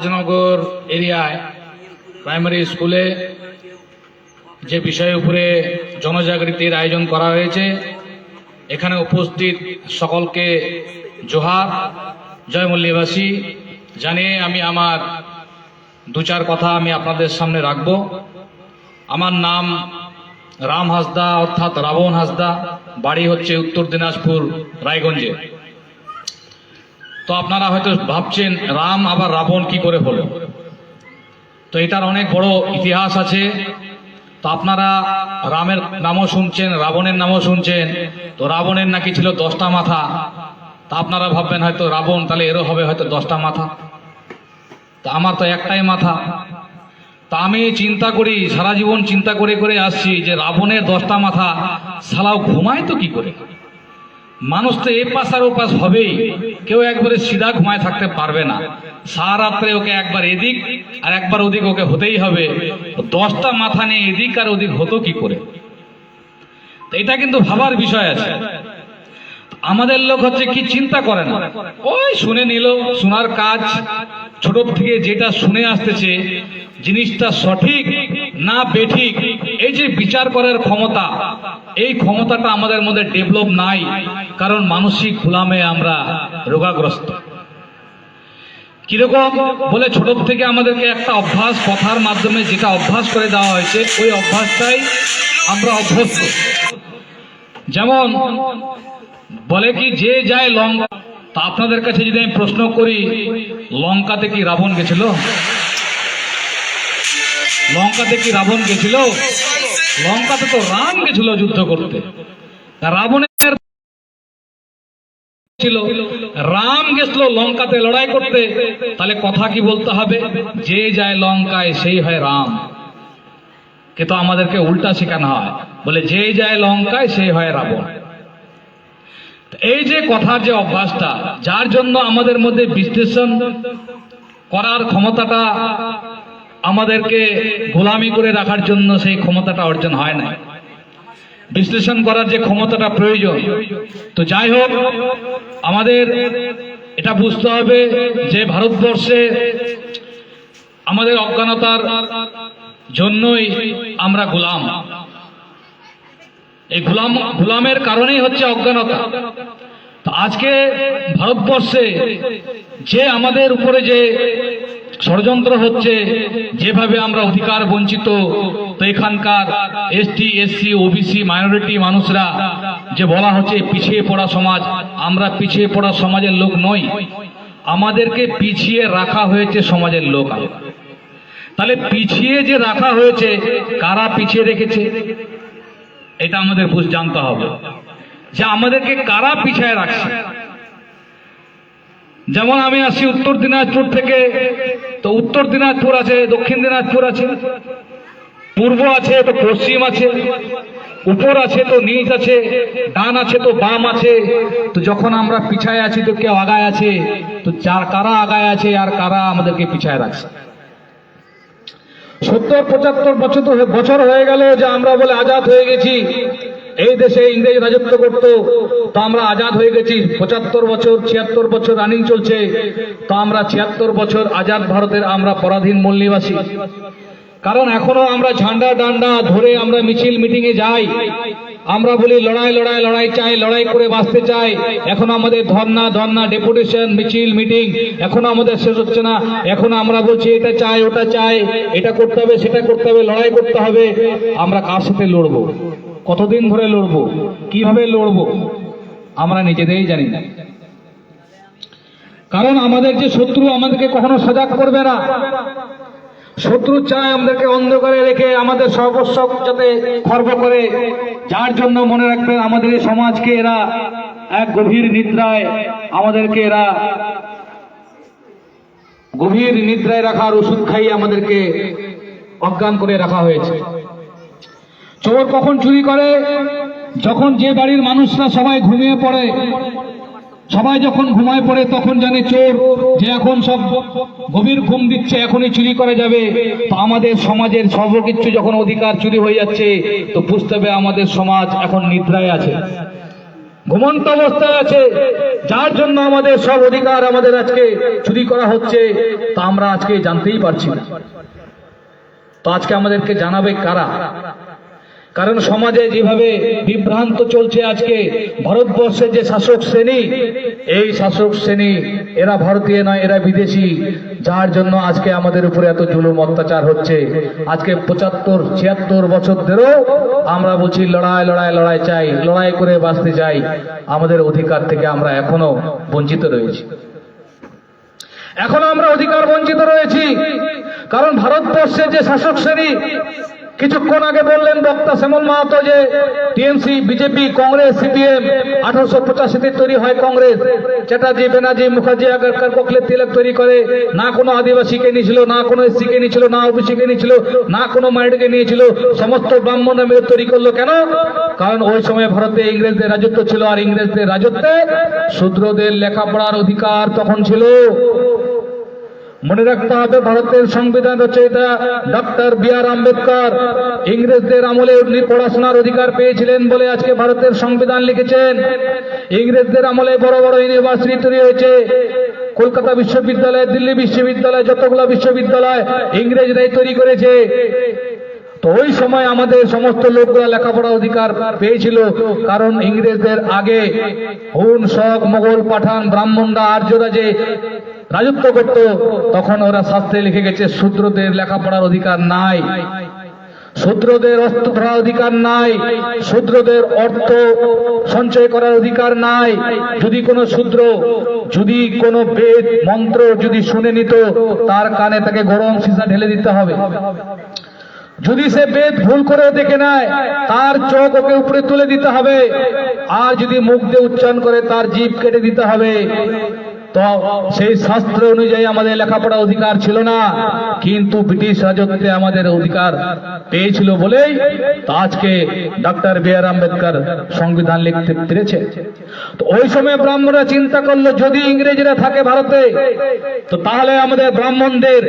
রাজনগর এরিয়ায় প্রাইমারি স্কুলে যে বিষয়ের উপরে জনজাগৃতির আয়োজন করা হয়েছে, এখানে উপস্থিত সকলকে জোহার জয় মল্লিবাসী জানিয়ে আমি আমার দু চার কথা আমি আপনাদের সামনে রাখব। আমার নাম রাম হাসদা, অর্থাৎ রাবণ হাসদা, বাড়ি হচ্ছে উত্তর দিনাজপুর, রায়গঞ্জে। তো আপনারা হয়তো ভাবছেন, রাম আবার রাবণ কি করে হলো? তো এটার অনেক বড় ইতিহাস আছে। তো আপনারা রামের নামও শুনছেন, রাবণের নামও শুনছেন। তো রাবণের নাকি ছিল দশটা মাথা। তা আপনারা ভাববেন হয়তো, রাবণ তাহলে এরও হবে হয়তো দশটা মাথা। তা আমার তো একটাই মাথা। তা আমি চিন্তা করি, সারা জীবন চিন্তা করে করে আসছি যে রাবণের দশটা মাথা সালাও ঘুমায় তো কি করে? মানুষ তো এ পাশ আর ও পাশ হবেই। কেউ একবারে সিধা ঘুমায় থাকতে পারবে না। সারা রাত্রে ওকে একবার এদিক আর একবার ওদিক ওকে হতেই হবে। দশটা মাথা নিয়ে এদিক আর ওদিক হতো কি করে? এটা কিন্তু ভাবার বিষয় আছে। আমাদের লোক হচ্ছে কি চিন্তা করে না। ওই শুনে নিল, শোনার কাজ। ছোট থেকে যেটা শুনে আসতেছে, জিনিসটা সঠিক। না বেঠিক, এই যে বিচার করার ক্ষমতা, এই ক্ষমতাটা আমাদের মধ্যে ডেভেলপ নাই, কারণ মানসিক গোলামে আমরা রোগাগ্রস্ত। কীরকম বলে ছোট থেকে আমাদেরকে একটা অভ্যাস, কথার মাধ্যমে যেটা অভ্যাস করে দেওয়া হয়েছে, ওই অভ্যাসটাই আমরা অভ্যস্ত। যেমন বলে কি, যে যায় লঙ্কা, তা আপনাদের কাছে যদি আমি প্রশ্ন করি, লঙ্কাতে কি রাবণ গেছিল? লঙ্কাতে কি রাবণ গেছিল? লঙ্কাতে তো রাম গেছিল যুদ্ধ করতে। রাবণের ছিল। রাম গেছিল লঙ্কাতে লড়াই করতে। তাহলে কথা কি বলতে হবে? যে যায় লঙ্কায়, সেই হয় রাম। কিন্তু আমাদেরকে উল্টা শেখানো হয়। বলে যে যায় লঙ্কায়, সেই হয় রাবণ। এই যে কথার যে অভ্যাসটা, যার জন্য আমাদের মধ্যে বিশ্লেষণ করার ক্ষমতাটা আমাদেরকে গোলামি করে রাখার জন্য সেই ক্ষমতাটা অর্জন হয় না বিশ্লেষণ করার যে ক্ষমতাটা প্রয়োজন, তো যাই হোক, আমাদের এটা বুঝতে হবে যে ভারতবর্ষে আমাদের অজ্ঞানতার জন্যই আমরা গোলাম। এই গোলাম, গোলামের কারণেই হচ্ছে অজ্ঞানতা। আজকে ভারতবর্ষে যে আমাদের উপরে যে ষড়যন্ত্র হচ্ছে, যেভাবে আমরা অধিকার বঞ্চিত, তো এখানকার এসটি, এসসি, ওবিসি মাইনরিটি মানুষরা যে বলা হচ্ছে পিছিয়ে পড়া সমাজ, আমরা পিছিয়ে পড়া সমাজের লোক নই। আমাদেরকে পিছিয়ে রাখা হয়েছে সমাজের লোক। তাহলে পিছিয়ে যে রাখা হয়েছে, কারা পিছিয়ে রেখেছে? এটা আমাদের বুঝ জানতে হবে। যে আমাদেরকে কারা পিছায় রাখছে? যেমন আমি আসি উত্তর দিনাজপুর থেকে, তো উত্তর দিনাজপুর আছে, দক্ষিণ দিনাজপুর আছে, পূর্ব আছে, তো পশ্চিম আছে, উপর আছে, তো নিচ আছে, ডান আছে, তো বাম আছে, তো যখন আমরা পিছায় আছি, তো কেউ আগায় আছে, তো যার কারা আগায় আছে আর কারা আমাদেরকে পিছায় রাখছে। সত্তর পঁচাত্তর বছর বছর হয়ে গেল যে আমরা বলে আজাদ হয়ে গেছি। এই দেশে ইংরেজ রাজত্ব করত, তো আমরা আজাদ হয়ে গেছি। পঁচাত্তর বছর, ছিয়াত্তর বছর রানিং চলছে। তো আমরা ছিয়াত্তর বছর আজাদ ভারতের আমরা পরাধীন মূল নিবাসী কারণ এখনও আমরা ঝান্ডা ডান্ডা ধরে আমরা মিছিল মিটিং এ যাই। আমরা বলি লড়াই লড়াই লড়াই চাই, লড়াই করে বাঁচতে চাই। এখন আমাদের ধর্না ধর্না ডেপুটেশন মিছিল মিটিং এখনও আমাদের শেষ হচ্ছে না। এখন আমরা বলছি, এটা চাই, ওটা চাই, এটা করতে হবে, সেটা করতে হবে, লড়াই করতে হবে। আমরা কার সাথে লড়বো? কতদিন ধরে লড়বো? কীভাবে লড়বো? আমরা নিজেদেরই জানি না। কারণ আমাদের যে শত্রু আমাদেরকে কখনো সজাগ করবে না। শত্রু চায় আমাদেরকে অন্ধকারে রেখে আমাদের সর্বস্ব যাতে খর্ব করে। যার জন্য মনে রাখবেন আমাদের এই সমাজকে এরা এক গভীর নিদ্রায় আমাদেরকে এরা গভীর নিদ্রায় রাখার ওষুধ খাইয়ে আমাদেরকে অজ্ঞান করে রাখা হয়েছে। চোর কখন চুরি করে? যখন যে বাড়ির মানুষরা সবাই ঘুমিয়ে পড়ে, সবাই যখন ঘুমায় পড়ে, তখন জানে চোর যে এখন সব গভীর ঘুম দিচ্ছে, এখনই চুরি করা যাবে। তো আমাদের সমাজের সর্বকিছু যখন অধিকার চুরি হয়ে যাচ্ছে, তো বুঝতে হবে আমাদের সমাজ এখন নিদ্রায় আছে। ঘুমন্ত অবস্থায় আছে। যার জন্য আমাদের সব অধিকার আমাদের আজকে চুরি করা হচ্ছে, তা আমরা আজকে জানতেই পারছি না। তো আজকে আমাদেরকে জানাবে কারা? কারণ সমাজে যেভাবে বিভ্রান্ত চলছে আজকে ভারতবর্ষের যে শাসক শ্রেণি, এই শাসক শ্রেণি এরা ভারতীয় নয়, এরা বিদেশি। যার জন্য আজকে আমাদের উপরে এত জুলুম অত্যাচার হচ্ছে। আজকে পঁচাত্তর, ছিয়াত্তর বছর ধরেও আমরা বলছি, লড়াই লড়াই লড়াই চাই, লড়াই করে বাঁচতে চাই। আমাদের অধিকার থেকে আমরা এখনও বঞ্চিত রয়েছি। এখনও আমরা অধিকার বঞ্চিত রয়েছি। কারণ ভারতবর্ষের যে শাসক শ্রেণি কিছুক্ষণ আগে বললেন বক্তা শ্যামল মাহাতো যে টিএমসি, বিজেপি, কংগ্রেস, সিপিএম আঠারোশো পঁচাশিতে তৈরি হয় কংগ্রেস। চ্যাটার্জি ব্যানার্জি মুখার্জি, আগরকার গোখলে তিলক তৈরি করে। না কোনো আদিবাসীকে নিয়েছিল না কোনো এসসিকে নিয়েছিল না ওবিসিকে নিয়েছিল না কোনো মাইন্ডকে নিয়েছিল সমস্ত ব্রাহ্মণরা মিলে তৈরি করল কেন? কারণ ওই সময় ভারতে ইংরেজদের রাজত্ব ছিল আর ইংরেজদের রাজত্বে শূদ্রদের লেখাপড়ার অধিকার তখন ছিল। মনে রাখতে হবে, ভারতের সংবিধান রচয়িতা ডক্টর বি আর আম্বেদকর ইংরেজদের আমলে উনি পড়াশোনার অধিকার পেয়েছিলেন বলে আজকে ভারতের সংবিধান লিখেছেন। ইংরেজদের আমলে বড় বড় ইউনিভার্সিটি তৈরি হয়েছে। কলকাতা বিশ্ববিদ্যালয়, দিল্লি বিশ্ববিদ্যালয়, যতগুলো বিশ্ববিদ্যালয় ইংরেজরাই তৈরি করেছে। তো ওই সময় আমাদের সমস্ত লোকগুলা লেখাপড়া অধিকার পেয়েছিল, কারণ ইংরেজদের আগে হুন, শক, মোগল, পাঠান, ব্রাহ্মণরা, আর্যরা যে রাজত্ব করত, তখন ওরা শাস্ত্রে লিখে গেছে, শূদ্রদের লেখাপড়ার অধিকার নাই। শূদ্রদের অস্ত্র ধরার অধিকার নাই, শূদ্রদের অর্থ সঞ্চয় করার অধিকার নাই। যদি কোনো শূদ্র, যদি কোনো বেদ, মন্ত্র যদি শুনে নিত, তার কানে তাকে গরম সীসা ঢেলে দিতে হবে। যদি সে বেদ ভুল করে দেখে নেয়, তার চোখ ওকে উপরে তুলে দিতে হবে। আর যদি মুখ দিয়ে উচ্চারণ করে, তার জীব কেটে দিতে হবে। তো সেই শাস্ত্র অনুযায়ী আমাদের লেখাপড়া অধিকার ছিল না। কিন্তু ব্রিটিশ রাজত্বে আমাদের অধিকার পেয়েছিল বলেই আজকে ডক্টর বি আর আম্বেদকর সংবিধান লিখতে পেরেছে। তো ওই সময় ব্রাহ্মণরা চিন্তা করল, যদি ইংরেজরা থাকে ভারতে, তো তাহলে আমাদের ব্রাহ্মণদের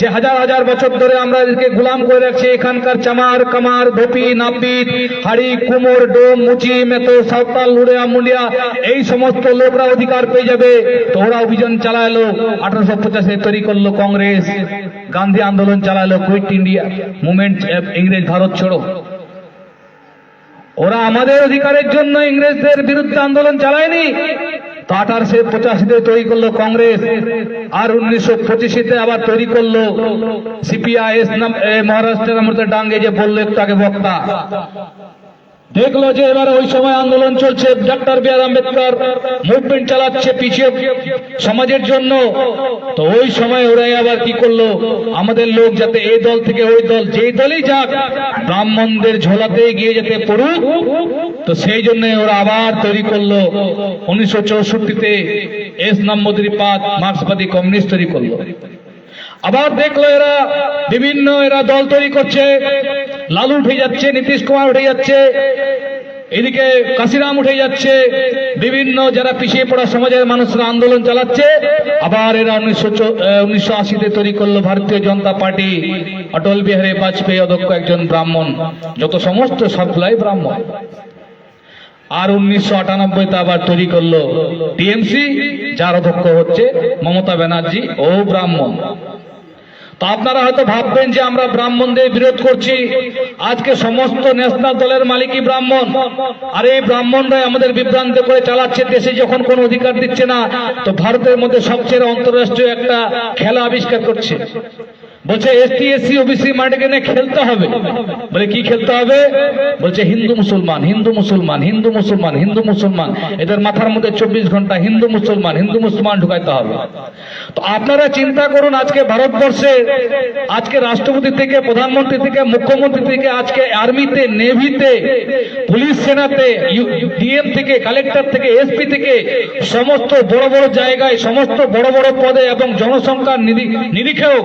যে হাজার হাজার বছর ধরে আমরা এদেরকে গুলাম করে রাখছি, এখানকার চামার, কামার, ধোপি, নাপিত, হাড়ি, কুমোর, ডোম, মুচি, মেতো, সাঁওতাল, লুড়িয়া মুন্ডিয়া এই সমস্ত লোকরা অধিকার পেয়ে যাবে। তো ওরা অভিযান চালালো, আঠারোশো পঁচাশে তৈরি করল কংগ্রেস, গান্ধী আন্দোলন চালালো, কুইট ইন্ডিয়া মুভমেন্ট ইংরেজ ভারত ছোড়ো। ওরা আমাদের অধিকারের জন্য ইংরেজদের বিরুদ্ধে আন্দোলন চালায়নি। তো আঠারোশো পঁচাশিতে তৈরি করল কংগ্রেস, আর উনিশশো পঁচিশিতে আবার তৈরি করল সিপিআইএস মহারাষ্ট্রের মধ্যে ডাঙ্গে যে বলল একটু আগে বক্তা। দেখল যে এবারে ওই সময় আন্দোলন চলছে doctor B R Ambedkar movement চালাচ্ছে, পিছিয়ে সমাজের জন্য। তো ওই সময় ওরাই আবার কি করল? আমাদের লোক যাতে এই দল থেকে ওই দল, যেই দলই যাক, ব্রাহ্মণদের ঝোলাতে গিয়ে যেতে পড়ুক। তো সেই জন্য ওরা আবার তৈরি করল। উনিশশো চৌষট্টিতে এস নম্বদ্রিপাত মার্ক্সবাদী কমিউনিস্ট তৈরি করল। আবার দেখল এরা বিভিন্ন, এরা দল তৈরি করছে। লালু উঠে যাচ্ছে, নীতিশ কুমার উঠে যাচ্ছে। এদিকে কাশিরাম উঠে যাচ্ছে। বিভিন্ন যারা পিছিয়ে পড়া সমাজের মানুষরা আন্দোলন চালাচ্ছে। আবার এরা উনিশশো উনিশশো আশিতে তৈরি করল ভারতীয় জনতা পার্টি। অটল বিহারী বাজপেয়ী অধ্যক্ষ একজন ব্রাহ্মণ। যত সমস্ত সবগুলাই ব্রাহ্মণ। আর উনিশশো আটানব্বইতে আবার তৈরি করল টিএমসি, যার অধ্যক্ষ হচ্ছে মমতা ব্যানার্জি ও ব্রাহ্মণ। তো আপনারা হয়তো ভাববেন যে আমরা ব্রাহ্মণদের বিরোধ করছি। আজকে সমস্ত ন্যাশনাল দলের মালিকই ব্রাহ্মণ। আর এই ব্রাহ্মণরাই আমাদের বিভ্রান্ত করে চালাচ্ছে, দেশে যখন কোনো অধিকার দিচ্ছে না, তো ভারতের মধ্যে সবচেয়ে অন্তর্রাষ্ট্রীয় একটা খেলা আবিষ্কার করছে। বলছে এসটি এসসি ওবিসি মাটিকে নিয়ে খেলতে হবে। বলে, কি খেলতে হবে? বলছে, হিন্দু মুসলমান হিন্দু মুসলমান হিন্দু মুসলমান হিন্দু মুসলমান। এদের মাথার মধ্যে চব্বিশ ঘণ্টা হিন্দু মুসলমান হিন্দু মুসলমান ঢুকাইতে হবে। তো আপনারা চিন্তা করুন, আজকে ভারতবর্ষে, আজকে রাষ্ট্রপতি থেকে, প্রধানমন্ত্রী থেকে, মুখ্যমন্ত্রী থেকে, আজকে আর্মিতে, নেভিতে, পুলিশ সেনাতে ডিএম থেকে, কালেক্টর থেকে, এসপি থেকে, সমস্ত বড় বড় জায়গায়, সমস্ত বড় বড় পদে এবং জনসংখ্যার নিরি- নিরিখেও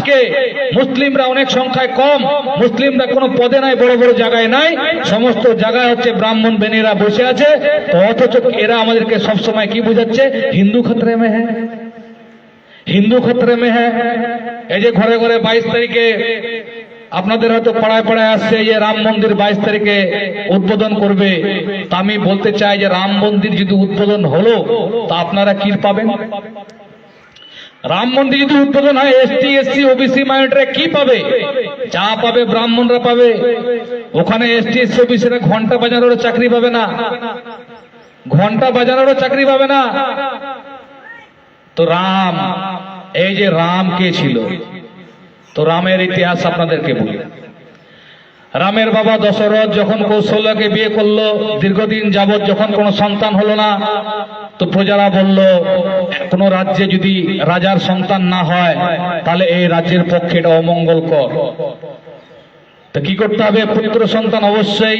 আজকে মুসলিমরা অনেক সংখ্যায় কম, মুসলিমরা কোনো পদে নাই, বড় বড় জায়গায় নাই। সমস্ত জায়গায় হচ্ছে ব্রাহ্মণ বেনিরা বসে আছে। অথচ এরা আমাদেরকে সবসময় কি বোঝাচ্ছে? হিন্দু ক্ষেত্রে মে হ্যাঁ হিন্দু ক্ষেত্রে মে হ্যাঁ এই যে ঘরে ঘরে বাইশ তারিখে আপনাদের হয়তো পাড়ায় পাড়ায় আসছে যে রাম মন্দির বাইশ তারিখে উদ্বোধন করবে। তা আমি বলতে চাই যে রাম মন্দির যদি উদ্বোধন হলো, তা আপনারা কি পাবেন? রাম মন্দির যদি উদ্বোধন হয়, এসটি, এসসি, ওবিসি, মাইনরিটিরা কি পাবে? যা পাবে ব্রাহ্মণরা পাবে। ওখানে এসটি, এসসি, ওবিসিরা ঘণ্টা বাজানোর চাকরি পাবে না। ঘণ্টা বাজানোরও চাকরি পাবে না। তো রাম, এই যে রাম কে ছিল? তো রামের ইতিহাস আপনাদেরকে বলি। রামের বাবা দশরথ যখন কৌশল্যকে বিয়ে করল, দীর্ঘদিন যাবৎ যখন কোনো সন্তান হলো না, তো প্রজারা বলল, কোনো রাজ্যে যদি রাজার সন্তান না হয়, তাহলে এই রাজ্যের পক্ষে এটা অমঙ্গলকর। তো কি করতে হবে? পুত্র সন্তান অবশ্যই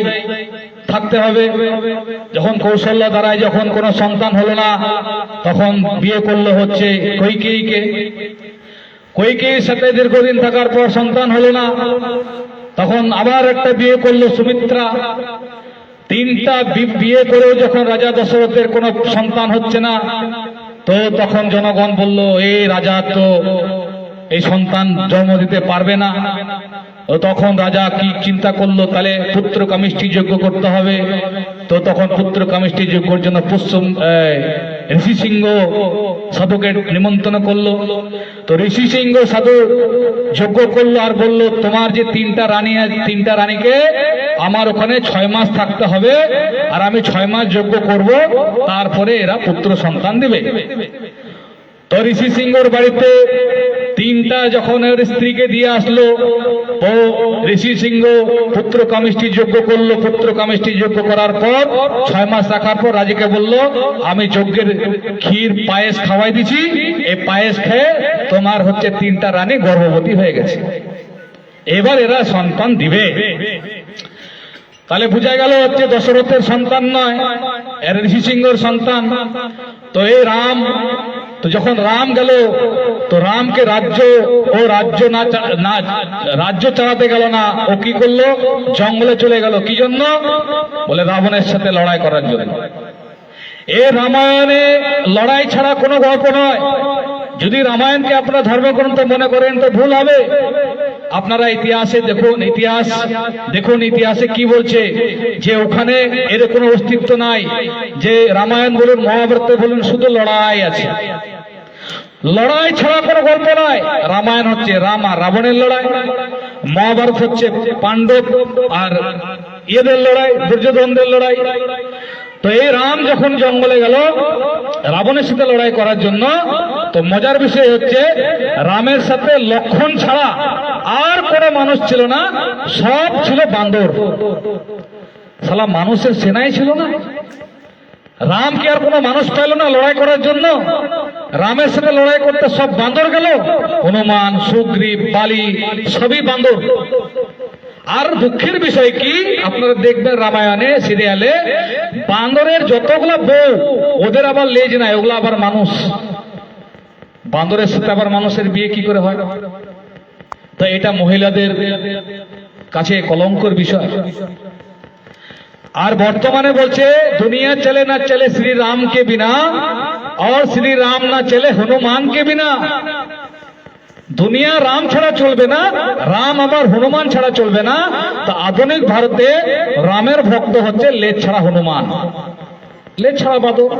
থাকতে হবে। যখন কৌশল্য দ্বারায় যখন কোনো সন্তান হলো না, তখন বিয়ে করল হচ্ছে কৈকেয়ীকে। কৈকেয়ীর সাথে দীর্ঘদিন থাকার পর সন্তান হলো না। তখন আবার একটা বিয়ে করল সুমিত্রা। তিনটা বিয়ে করেও যখন রাজা দশরথের কোনো সন্তান হচ্ছে না, তো তখন জনগণ বলল এই রাজা, তো এই সন্তান জন্ম দিতে পারবে না। তখন রাজা কি চিন্তা করল, তাহলে পুত্র কামিষ্টি যজ্ঞ করতে হবে। তো তখন পুত্র কামিষ্টি যজ্ঞের জন্য পুষ্য ঋষি সিংহ সাধুকে নিমন্ত্রণ করল। তো ঋষি সিংহ সাধু যজ্ঞ করল আর বলল তোমার যে তিনটা রানী আছে, তিনটা রানীকে আমার ওখানে ছয় মাস থাকতে হবে আর আমি ছয় মাস যজ্ঞ করব তারপরে এরা পুত্র সন্তান দিবে। তো ঋষি সিংহর বাড়িতে তিনটা যখন ওর স্ত্রীকে দিয়ে আসলো, ও ঋষি সিংহ পুত্র কামিষ্টি যোগ্য করল, পুত্র কামিষ্টি যোগ্য করার পর ছয় মাস রাখার পর রাজাকে বলল, আমি যজ্ঞের ক্ষীর, পায়েস খাওয়াই দিছি, এই পায়েস খেয়ে তোমার হচ্ছে তিনটা রানী গর্ভবতী হয়ে গেছে। এবার এরা সন্তান দিবে। তাহলে বোঝা গেল হচ্ছে দশরথের সন্তান নয়, এর ঋষি সিংহর সন্তান। তো এই রাম তো যখন রাম গেল, তো রামকে রাজ্য ও রাজ্য না রাজ্য চালাতে গেল না। ও কি করল? জঙ্গলে চলে গেল। কি জন্য? বলে রাবণের সাথে লড়াই করার জন্য। এ রামায়ণে লড়াই ছাড়া কোনো গল্প নয়। যদি রামায়ণকে আপনারা ধর্মগ্রন্থ মনে করেন তো ভুল হবে। আপনারা ইতিহাসে দেখুন, ইতিহাস, দেখুন ইতিহাসে কি বলছে। যে ওখানে এর কোনো অস্তিত্ব নাই, যে রামায়ণ বলুন, মহাভারত বলুন, শুধু লড়াই আছে। লড়াই ছাড়া কোনো গল্প নয় রামায়ণ হচ্ছে রাম আর রাবণের লড়াই, মহাভারত হচ্ছে পাণ্ডব আর ইয়েদের লড়াই, দুর্যোধনদের লড়াই। তো এই রাম যখন জঙ্গলে গেল, রাবণের সাথে লড়াই করার জন্য, তো মজার বিষয় হচ্ছে, রামের সাথে লক্ষণ ছাড়া আর কোনো মানুষ ছিল না, সব ছিল বান্দর। সালা মানুষের সেনাই ছিল না। রাম কি আর কোনো মানুষ পাইল না লড়াই করার জন্য? রামের সাথে লড়াই করতে সব বান্দর গেল? হনুমান, সুগ্রীব, বালি, সবই বান্দর। আর দুঃখের বিষয় কি আপনারা দেখবেন রামায়ণে সিরিয়ালে বান্দরের যতগুলা বউ ওদের আবার লেজ নাই ওগুলো আবার মানুষ বান্দরের সাথে আবার মানুষের বিয়ে কি করে হয় তো এটা মহিলাদের কাছে কলঙ্কর বিষয় আর বর্তমানে বলছে দুনিয়া চলে না চলে শ্রী राम के बिना और श्री राम না চলে হনুমান কে বিনা দুনিয়া রাম ছাড়া চলবে না, রাম আবার হনুমান ছাড়া চলবে না। তো আধুনিক ভারতে রামের ভক্ত হচ্ছে লেজ ছাড়া হনুমান। লেজ ছাড়া বাদর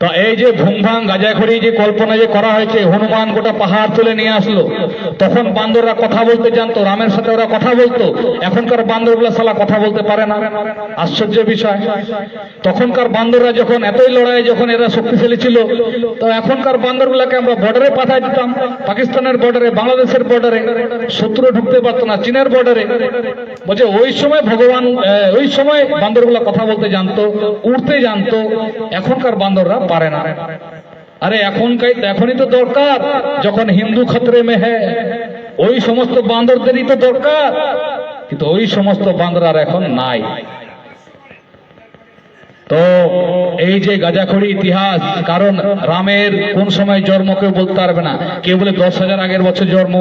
তো এই যে ভুমভাং গাজাখড়ি যে কল্পনা যে করা হয়েছে, হনুমান গোটা পাহাড় তুলে নিয়ে আসলো, তখন বান্দররা কথা বলতে জানতো, রামের সাথে ওরা কথা বলতো, এখনকার বান্দরগুলো সালা কথা বলতে পারে না। আশ্চর্য বিষয়। তখনকার বান্দররা যখন এতই লড়াই যখন এরা শক্তিশালী ছিল, তো এখনকার বান্দরগুলোকে আমরা বর্ডারে পাঠাই দিতাম, পাকিস্তানের বর্ডারে, বাংলাদেশের বর্ডারে, শত্রু ঢুকতে পারতো না, চীনের বর্ডারে। বলছে, ওই সময় ভগবান ওই সময় বান্দরগুলো কথা বলতে জানতো, উড়তে জানতো, এখনকার বান্দররা পারে না। আরে এখনকার, এখনই তো দরকার, যখন হিন্দু খতরে মে হ্যাঁ ওই সমস্ত বান্দরদেরই তো দরকার। কিন্তু ওই সমস্ত বান্দর আর এখন নাই। তো এই যে গাজাখড়ি ইতিহাস, কারণ রামের কোন সময় জন্ম কেউ বলতে পারবে না। কেউ বলে দশ হাজার আগের বছর জন্ম,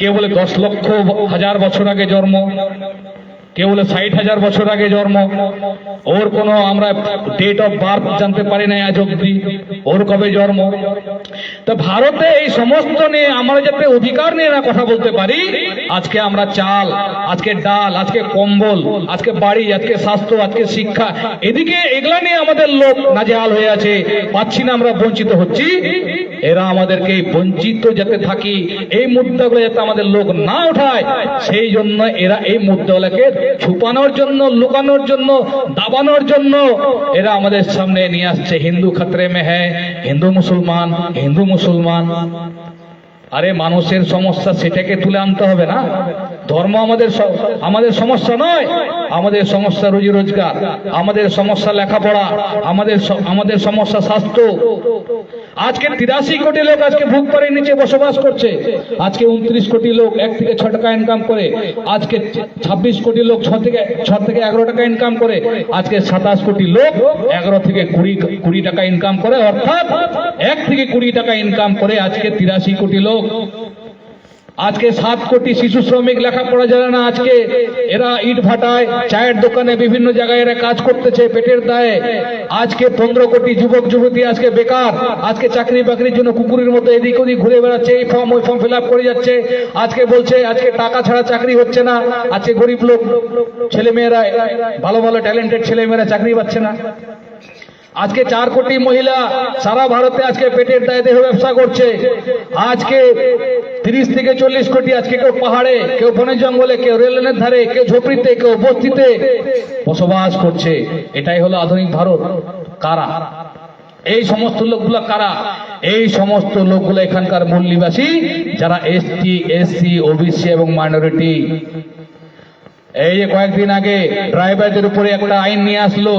কেউ বলে দশ লক্ষ হাজার বছর আগে জন্ম। কেউ বলে ষাট হাজার বছর আগে জন্ম। ওর কোনো আমরা ডেট অফ বার্থ জানতে পারি না আজ অব্দি ওর কবে জন্ম? তো ভারতে এই সমস্ত নিয়ে আমরা যাতে অধিকার নিয়ে না কথা বলতে পারি, আজকে আমরা চাল, আজকে ডাল, আজকে কম্বল, আজকে বাড়ি, আজকে স্বাস্থ্য, আজকে শিক্ষা, এদিকে এগুলা নিয়ে আমাদের লোক নাজেহাল হয়ে আছে। পাচ্ছি না আমরা বঞ্চিত হচ্ছি। এরা আমাদেরকে বঞ্চিত যাতে থাকি, এই মুদ্রাগুলো যাতে আমাদের লোক না উঠায় সেই জন্য এরা এই মুদ্রাগুলোকে ছুপানোর জন্য, লুকানোর জন্য, দাবানোর জন্য এরা আমাদের সামনে নিয়ে আসছে। হিন্দু খাতরে মে হ্যাঁ হিন্দু মুসলমান হিন্দু মুসলমান। আরে মানুষের সমস্যা সেটাকে তুলে আনতে হবে না? ধর্ম আমাদের আমাদের সমস্যা নয়। আমাদের সমস্যা রুজি রোজগার, আমাদের সমস্যা লেখাপড়া, আমাদের আমাদের সমস্যা স্বাস্থ্য। আজকে তিরাশি কোটি লোক আজকে ভোগ করে নিচে বসবাস করছে। আজকে উনত্রিশ কোটি লোক এক থেকে ছ টাকা ইনকাম করে। আজকে ছাব্বিশ কোটি লোক ছ থেকে ছ থেকে এগারো টাকা ইনকাম করে। আজকে সাতাশ কোটি লোক এগারো থেকে কুড়ি কুড়ি টাকা ইনকাম করে। অর্থাৎ এক থেকে কুড়ি টাকা ইনকাম করে আজকে তিরাশি কোটি লোক। আজকে সাত কোটি শিশু শ্রমিক লেখাপড়া জানে না, আজকে এরা ইট ভাটায়, চায়ের দোকানে বিভিন্ন জায়গায় এরা কাজ করতেছে, পেটের দায়ে। আজকে পনেরো কোটি যুবক, যুবতী আজকে বেকার, আজকে চাকরি বাকরির জন্য কুকুরের মতো এদিক ওদিক ঘুরে বেড়াচ্ছে, এই ফর্ম, ওই ফর্ম ফিল করে যাচ্ছে। আজকে বলছে, আজকে টাকা ছাড়া চাকরি হচ্ছে না, আজকে গরিব লোক, ছেলেমেয়েরা, ভালো ভালো ট্যালেন্টেড ছেলেমেয়েরা চাকরি পাচ্ছে না। আজকে চার কোটি মহিলা সারা ভারতে আজকে পেটের দায়ে দেহ ব্যবসা করছে। আজকে তিরিশ থেকে চল্লিশ কোটি আজকে কেউ পাহাড়ে, কেউ বনের জঙ্গলে, কেউ রেলনের ধারে, কেউ ঝোপড়িতে, কেউ বস্তিতে বসবাস করছে। এটাই হলো আধুনিক ভারত। কারা? এই সমস্ত লোকগুলো কারা? এই সমস্ত লোকগুলো এখানকার মূল নিবাসী যারা এসটি, এসসি, ওবিসি এবং মাইনরিটি। এই যে কয়েকদিন আগে ড্রাইভারদের উপরে একটা আইন নিয়ে আসলো।